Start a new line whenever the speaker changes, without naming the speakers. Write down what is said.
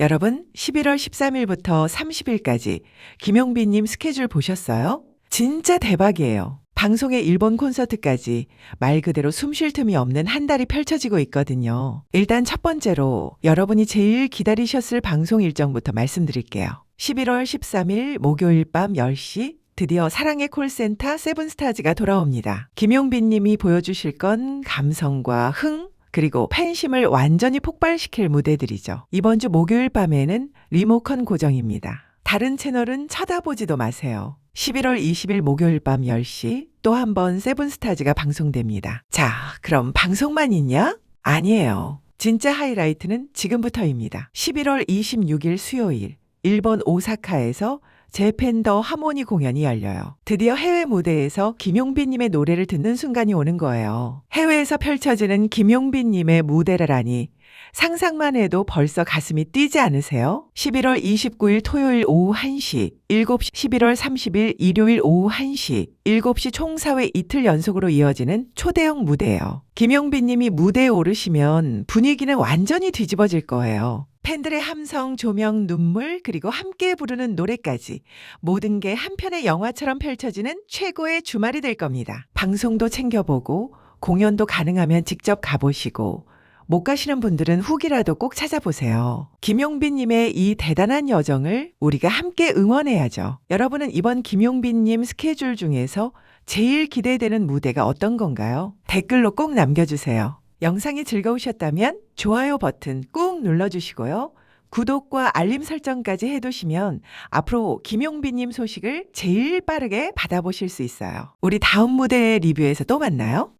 여러분, 11월 13일부터 30일까지 김용빈님 스케줄 보셨어요? 진짜 대박이에요. 방송의 일본 콘서트까지 말 그대로 숨 쉴 틈이 없는 한 달이 펼쳐지고 있거든요. 일단 첫 번째로 여러분이 제일 기다리셨을 방송 일정부터 말씀드릴게요. 11월 13일 목요일 밤 10시 드디어 사랑의 콜센터 세븐스타즈가 돌아옵니다. 김용빈 님이 보여주실 건 감성과 흥, 그리고 팬심을 완전히 폭발시킬 무대들이죠. 이번 주 목요일 밤에는 리모컨 고정입니다. 다른 채널은 쳐다보지도 마세요. 11월 20일 목요일 밤 10시 또 한 번 세븐스타즈가 방송됩니다. 자, 그럼 방송만 있냐? 아니에요. 진짜 하이라이트는 지금부터입니다. 11월 26일 수요일 일본 오사카에서 제팬더 하모니 공연이 열려요. 드디어 해외 무대에서 김용빈님의 노래를 듣는 순간이 오는 거예요. 해외에서 펼쳐지는 김용빈님의 무대라라니 상상만 해도 벌써 가슴이 뛰지 않으세요? 11월 29일 토요일 오후 1시, 7시, 11월 30일 일요일 오후 1시, 7시 총 4회 이틀 연속으로 이어지는 초대형 무대예요. 김용빈 님이 무대에 오르시면 분위기는 완전히 뒤집어질 거예요. 팬들의 함성, 조명, 눈물, 그리고 함께 부르는 노래까지 모든 게 한편의 영화처럼 펼쳐지는 최고의 주말이 될 겁니다. 방송도 챙겨보고 공연도 가능하면 직접 가보시고 못 가시는 분들은 후기라도 꼭 찾아보세요. 김용빈님의 이 대단한 여정을 우리가 함께 응원해야죠. 여러분은 이번 김용빈님 스케줄 중에서 제일 기대되는 무대가 어떤 건가요? 댓글로 꼭 남겨주세요. 영상이 즐거우셨다면 좋아요 버튼 꾹 눌러주시고요. 구독과 알림 설정까지 해두시면 앞으로 김용빈님 소식을 제일 빠르게 받아보실 수 있어요. 우리 다음 무대 리뷰에서 또 만나요.